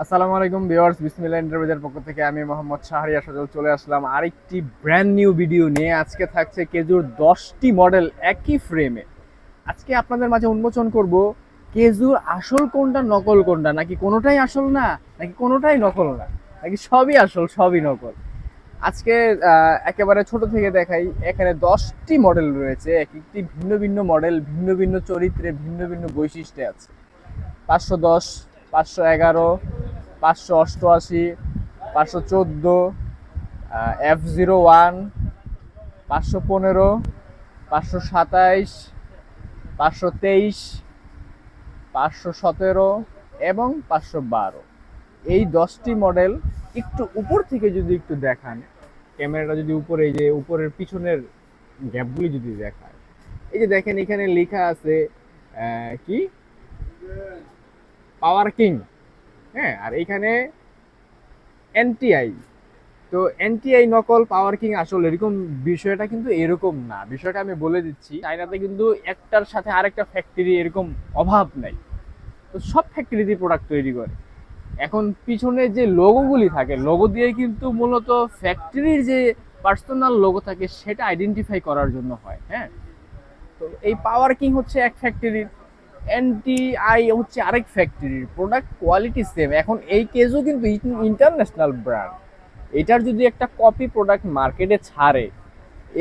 আসসালামু আলাইকুম ভিউয়ার্স, বিসমিল্লাহ এন্টারপ্রাইজের পক্ষ থেকে আমি মোহাম্মদ শাহরিয়া সজল চলে আসলাম আরেকটি ব্র্যান্ড নিউ ভিডিও নিয়ে। আজকে থাকছে কেজুর দশটি মডেল একই ফ্রেমে আজকে আপনাদের মাঝে উন্মোচন করব কেজুর আসল কোনটা, নকল কোনটা? নাকি কোনোটাই আসল না, নাকি কোনোটাই নকল না? নাকি সবই আসল, সবই নকল? আজকে একেবারে ছোট থেকে দেখাই, এখানে দশটি মডেল রয়েছে এক একটি ভিন্ন ভিন্ন মডেল ভিন্ন ভিন্ন চরিত্রে, ভিন্ন ভিন্ন বৈশিষ্ট্যে আছে। পাঁচশো দশ পাঁচশো এগারো, পাঁচশো অষ্টআশি, পাঁচশো চোদ্দ এফ জিরো ওয়ান, পাঁচশো পনেরো, পাঁচশো সাতাইশ, পাঁচশো তেইশ, পাঁচশো সতেরো এবং পাঁচশো বারো। এই দশটি মডেল একটু উপর থেকে যদি একটু দেখান, ক্যামেরাটা যদি উপরে, এই যে উপরের পিছনের গ্যাপগুলি যদি দেখায়। এই যে দেখেন এখানে লেখা আছে কি? Power king. হ্যাঁ আর এইখানে এনটিআই তো এনটিআই নকল পাওয়ার কিং আসলে এরকম বিষয়টা কিন্তু এরকম না। বিষয়টা আমি বলে দিচ্ছি চাইনাতে কিন্তু একটার সাথে আরেকটা ফ্যাক্টরি এরকম অভাব নাই। তো সব ফ্যাক্টরিতে প্রোডাক্ট তৈরি করে। এখন পিছনে যে লোগোগুলি থাকে লোগো দিয়ে কিন্তু মূলত ফ্যাক্টরির যে পার্সোনাল লোগো থাকে, সেটা আইডেন্টিফাই করার জন্য হয় হ্যাঁ? তো এই পাওয়ার কিং হচ্ছে এক ফ্যাক্টরির এনটিআই হচ্ছে আরেক ফ্যাক্টরির প্রোডাক্ট কোয়ালিটি সেম এখন এই কেজও কিন্তু ইন্টারন্যাশনাল ব্র্যান্ড এটার যদি একটা কপি প্রোডাক্ট মার্কেটে ছাড়ে,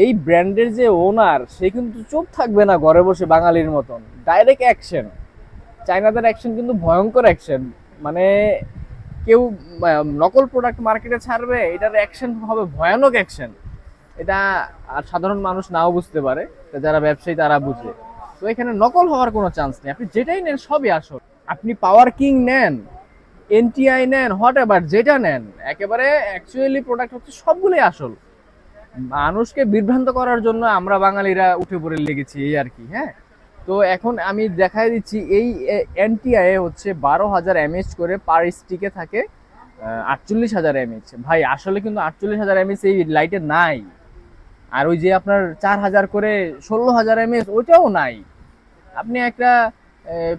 এই ব্র্যান্ডের যে ওনার সে কিন্তু চুপ থাকবে না ঘরে বসে বাঙালির মতন। ডাইরেক্ট অ্যাকশন চাইনাদের অ্যাকশন কিন্তু ভয়ঙ্কর অ্যাকশন মানে কেউ নকল প্রোডাক্ট মার্কেটে ছাড়বে, এটার অ্যাকশন হবে ভয়ানক অ্যাকশন এটা আর সাধারণ মানুষ নাও বুঝতে পারে, যারা ব্যবসায়ী তারা বুঝে। তো এখানে নকল হওয়ার কোনো চান্স নেই। আপনি যেটাই নেন সবই আসল। আপনি পাওয়ার কিং নেন এনটিআই নেন হোয়াট এভার যেটা নেন, একেবারে অ্যাকচুয়ালি প্রোডাক্ট হচ্ছে সবগুলোই আসল। মানুষকে বিভ্রান্ত করার জন্য আমরা বাঙালিরা উঠে পড়ে লেগেছি এই আর কি হ্যাঁ? তো এখন আমি দেখাই দিচ্ছি, এই এনটিআই হচ্ছে বারো হাজার এমএইচ করে পার স্টিকে থাকে আটচল্লিশ হাজার এমএইচ ভাই, আসলে কিন্তু আটচল্লিশ হাজার এমএইচ এই লাইটে নাই। আর ওই যে আপনার চার হাজার করে ষোলো হাজার এমএস ওইটাও নাই। আপনি একটা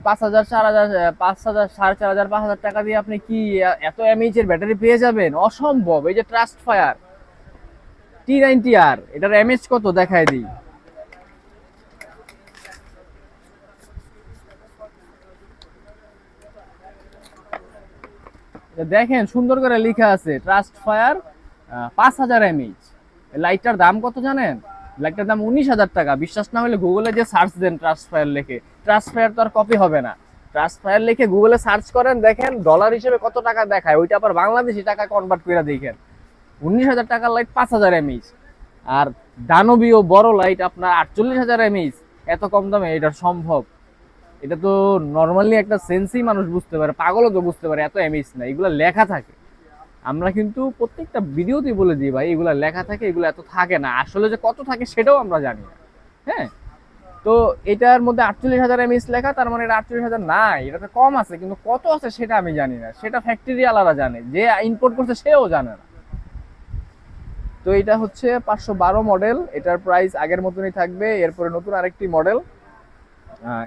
পাঁচ হাজার, চার হাজার পাঁচ হাজার, সাড়ে চার হাজার, পাঁচ হাজার টাকা দিয়ে আপনি কি এত এমএইচ এর ব্যাটারি পেয়ে যাবেন? অসম্ভব। এই যে ট্রাস্ট ফায়ার টি নাইনটি আর এটার এমএইচ কত? দেখায় দিই। দেখেন, সুন্দর করে লেখা আছে ট্রাস্ট ফায়ার পাঁচ হাজার এমএইচ লাইটটার দাম কত জানেন? লাইটটার দাম উনিশ হাজার টাকা। বিশ্বাস না হলে গুগলে যে সার্চ দেন ট্রাস্ট ফায়ার লিখে ট্রাস্ট ফায়ার তো আর কপি হবে না। ট্রান্সফায়ার লিখে গুগলে সার্চ করেন, দেখেন ডলার হিসেবে কত টাকা দেখায়, ওইটা আবার বাংলাদেশি টাকা কনভার্ট করে দেখেন। উনিশ হাজার টাকার লাইট পাঁচ হাজার এমএইচ আর দানবীয় বড় লাইট আপনার আটচল্লিশ হাজার এমএইচ এত কম দামে এটা সম্ভব। এটা তো নর্মালি একটা সেন্সই মানুষ বুঝতে পারে, পাগলও তো বুঝতে পারে, এত এমএইচ না, এগুলো লেখা থাকে। আমরা কিন্তু প্রত্যেকটা ভিডিওতেই বলে দিই ভাই, এগুলা লেখা থাকে, এগুলো এত থাকে না। আসলে যে কত থাকে সেটাও আমরা জানি না। হ্যাঁ? তো এটার মধ্যে আটচল্লিশ হাজার এমএস লেখা, তার মানে এটা আটচল্লিশ হাজার নাই। এটাতে কম আছে, কিন্তু কত আছে সেটা আমি জানি না। সেটা ফ্যাক্টরি আলাদা জানে। যে ইম্পোর্ট করছে সেও জানে না। তো এটা হচ্ছে পাঁচশো বারো মডেল এটার প্রাইস আগের মতনই থাকবে। এরপরে নতুন আরেকটি মডেল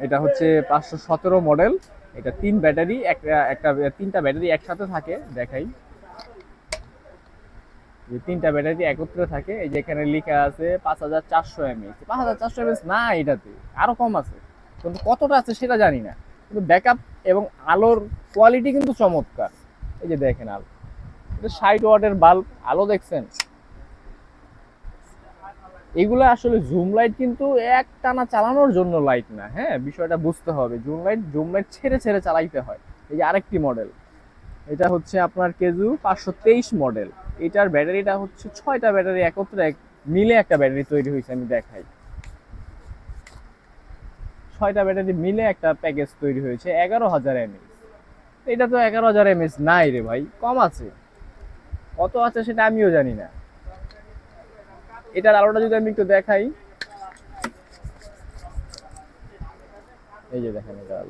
এটা হচ্ছে পাঁচশো সতেরো মডেল এটা তিন ব্যাটারি একটা একটা, তিনটা ব্যাটারি একসাথে থাকে, দেখাই। যে তিনটা ব্যাটারি একত্রে থাকে, এই যে এখানে লেখা আছে পাঁচ হাজার চারশো এমএস পাঁচ হাজার চারশো এমএস না এটাতে, আরও কম আছে। কিন্তু কতটা আছে সেটা জানি না। কিন্তু ব্যাকআপ এবং আলোর কোয়ালিটি কিন্তু চমৎকার। এই যে দেখেন আলো। এটা ষাট ওয়াটের বাল্ব আলো দেখছেন? এগুলো আসলে জুম লাইট কিন্তু এক টানা চালানোর জন্য লাইট না হ্যাঁ? বিষয়টা বুঝতে হবে। জুম লাইট জুম লাইট ছেড়ে ছেড়ে চালাইতে হয়। এই যে আরেকটি মডেল এটা হচ্ছে আপনার কেজু পাঁচশো তেইশ মডেল এটার ব্যাটারিটা হচ্ছে ছয়টা ব্যাটারি একত্রে এক- মিলে একটা ব্যাটারি তৈরি হয়েছে, আমি দেখাই। ছয়টা ব্যাটারি মিলে একটা প্যাকেজ তৈরি হয়েছে, এগারো হাজার এমএস। এটা তো এগারো হাজার এমএস নাই রে ভাই, কম আছে। কত আছে সেটা আমিও জানি না। এটার আলোটা যদি আমি একটু দেখাই। এই যে দেখেন এটা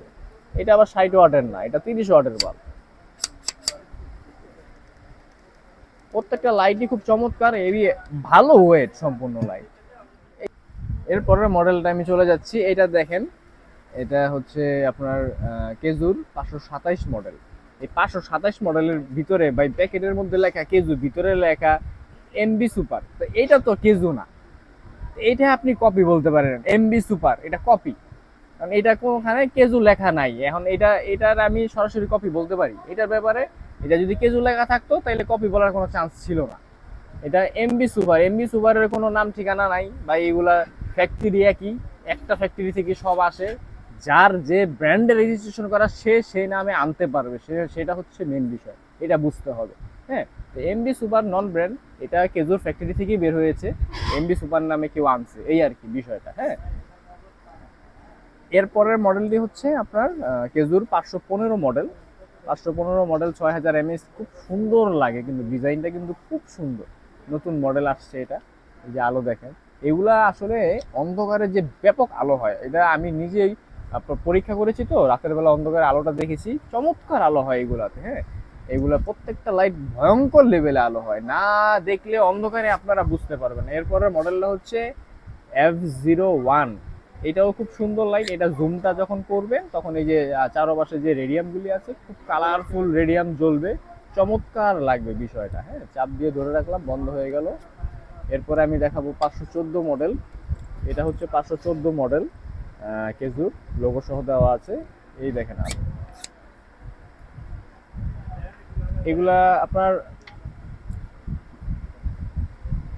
এটা আবার ষাট ওয়াটের না, এটা তিরিশ ওয়াটের বাল্ব। প্রত্যেকটা লাইটই খুব চমৎকার, এরই ভালো ওয়েট সম্পূর্ণ লাইট এরপরের মডেলটা আমি চলে যাচ্ছি, এটা দেখেন, এটা হচ্ছে আপনার কেজুর পাঁচশো সাতাইশ মডেল এই পাঁচশো সাতাশ মডেলের ভিতরে বা প্যাকেটের মধ্যে লেখা কেজু ভিতরে লেখা এমবি সুপার তো এইটা তো কেজু না। এইটা আপনি কপি বলতে পারেন এমবি সুপার এটা কপি কারণ এটা কোনোখানে কেজু লেখা নাই। এখন এটা, এটার আমি সরাসরি কপি বলতে পারি। এটার ব্যাপারে এটা যদি কেজু লেখা থাকতো তাহলে কপি বলার কোনো চান্স ছিল না। এটা এমবি সুপার এমবি সুপারের কোনো নাম ঠিকানা নাই। বা এইগুলা ফ্যাক্টরি একই, একটা ফ্যাক্টরি থেকে সব আসে। যার যে ব্র্যান্ডে রেজিস্ট্রেশন করা, সে সেই নামে আনতে পারবে। সে, সেটা হচ্ছে মেন বিষয়। এটা বুঝতে হবে হ্যাঁ? তো এমবি সুপার নন ব্র্যান্ড এটা কেজুর ফ্যাক্টরি থেকেই বের হয়েছে। এমবি সুপার নামে কেউ আনছে। এই আর কি বিষয়টা হ্যাঁ? এরপরের মডেলটি হচ্ছে আপনার কেজুর পাঁচশো পনেরো মডেল পাঁচশো পনেরো মডেল ছয় হাজার এমএস খুব সুন্দর লাগে কিন্তু ডিজাইনটা কিন্তু খুব সুন্দর। নতুন মডেল আসছে এটা, এই যে আলো দেখেন। এগুলা আসলে অন্ধকারে যে ব্যাপক আলো হয়, এটা আমি নিজেই পরীক্ষা করেছি তো, রাতের বেলা অন্ধকারে আলোটা দেখেছি, চমৎকার আলো হয় এগুলাতে হ্যাঁ? এগুলা প্রত্যেকটা লাইট ভয়ঙ্কর লেভেলে আলো হয়, না দেখলে অন্ধকারে আপনারা বুঝতে পারবেন এরপরের মডেলটা হচ্ছে এফ জিরো ওয়ান এটাও খুব সুন্দর লাইট এটা জুমটা যখন করবেন তখন এই যে চারপাশে যে রেডিয়ামগুলি আছে, খুব কালারফুল রেডিয়াম জ্বলবে। চমৎকার লাগবে বিষয়টা হ্যাঁ? চাপ দিয়ে ধরে রাখলাম, বন্ধ হয়ে গেল। এরপরে আমি দেখাবো পাঁচশো চোদ্দ মডেল এটা হচ্ছে পাঁচশো চোদ্দ মডেল কেজুর লোগো সহ দেওয়া আছে। এই দেখেন এগুলা আপনার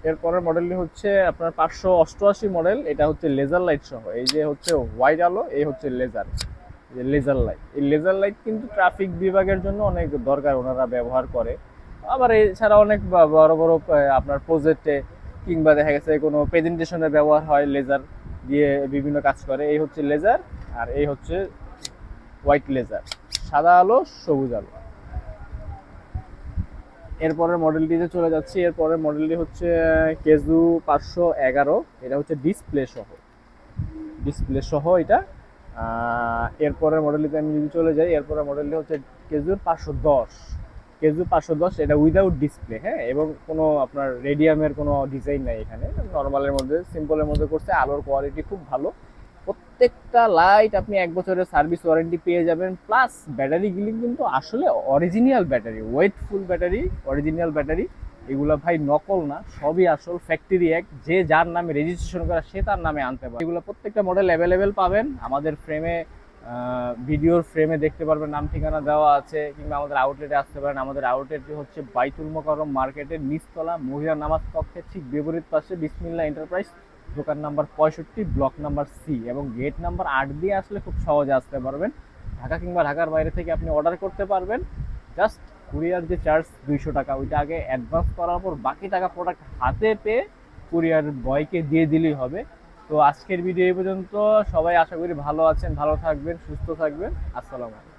এরপরের মডেলটি হচ্ছে আপনার পাঁচশো অষ্টআশি মডেল এটা হচ্ছে লেজার লাইট সহ। এই যে হচ্ছে হোয়াইট আলো, এই হচ্ছে লেজার যে লেজার লাইট এই লেজার লাইট কিন্তু ট্রাফিক বিভাগের জন্য অনেক দরকার ওনারা ব্যবহার করে। আবার এছাড়া অনেক বড় বড় আপনার প্রজেক্টে কিংবা দেখা গেছে কোনো প্রেজেন্টেশনে ব্যবহার হয় লেজার দিয়ে বিভিন্ন কাজ করে। এই হচ্ছে লেজার আর এই হচ্ছে হোয়াইট লেজার সাদা আলো, সবুজ আলো। এরপরের মডেলটিতে চলে যাচ্ছি, এরপরের মডেলটি হচ্ছে কেজু পাঁচশো এগারো। এটা হচ্ছে ডিসপ্লে সহ। ডিসপ্লে সহ এটা। এরপরের মডেলটিতে আমি যদি চলে যাই, এরপরের মডেলটি হচ্ছে কেজুর পাঁচশো দশ। কেজু পাঁচশো দশ, এটা উইদাউট ডিসপ্লে হ্যাঁ? এবং কোনো আপনার রেডিয়ামের কোনো ডিজাইন নাই এখানে। নর্মালের মধ্যে সিম্পলের মধ্যে করছে। আলোর কোয়ালিটি খুব ভালো। প্রত্যেকটা লাইট আপনি এক বছরের সার্ভিস ওয়ারেন্টি পেয়ে যাবেন। প্লাস ব্যাটারিগুলি কিন্তু আসলে original battery weightful battery original battery এগুলো ভাই নকল না, সবই আসল ফ্যাক্টরি এক। যে যার নামে রেজিস্ট্রেশন করা, সে তার নামে আনতে পারে এগুলো প্রত্যেকটা মডেল অ্যাভেলেবেল পাবেন। আমাদের ফ্রেমে ভিডিওর ফ্রেমে দেখতে পারবেন, নাম ঠিকানা দেওয়া আছে, কিংবা আমাদের আউটলেটে আসতে পারেন। আমাদের আউটলেটটি হচ্ছে বাইতুল মোকাররম মার্কেটের নিচতলা মহিলা নামাজ কক্ষের ঠিক বিপরীত পাশে বিসমিল্লা এন্টারপ্রাইজ দোকান নাম্বার পঁয়ষট্টি, ব্লক নাম্বার সি এবং গেট নাম্বার আট দিয়ে আসলে খুব সহজে আসতে পারবেন। ঢাকা কিংবা ঢাকার বাইরে থেকে আপনি অর্ডার করতে পারবেন। জাস্ট কুরিয়ার যে চার্জ দুইশো টাকা, ওইটা আগে অ্যাডভান্স করার পর বাকি টাকা প্রোডাক্ট হাতে পেয়ে কুরিয়ার বয়কে দিয়ে দিলেই হবে। তো আজকের ভিডিও এই পর্যন্ত। সবাই আশা করি ভালো আছেন, ভালো থাকবেন, সুস্থ থাকবেন। আসসালামু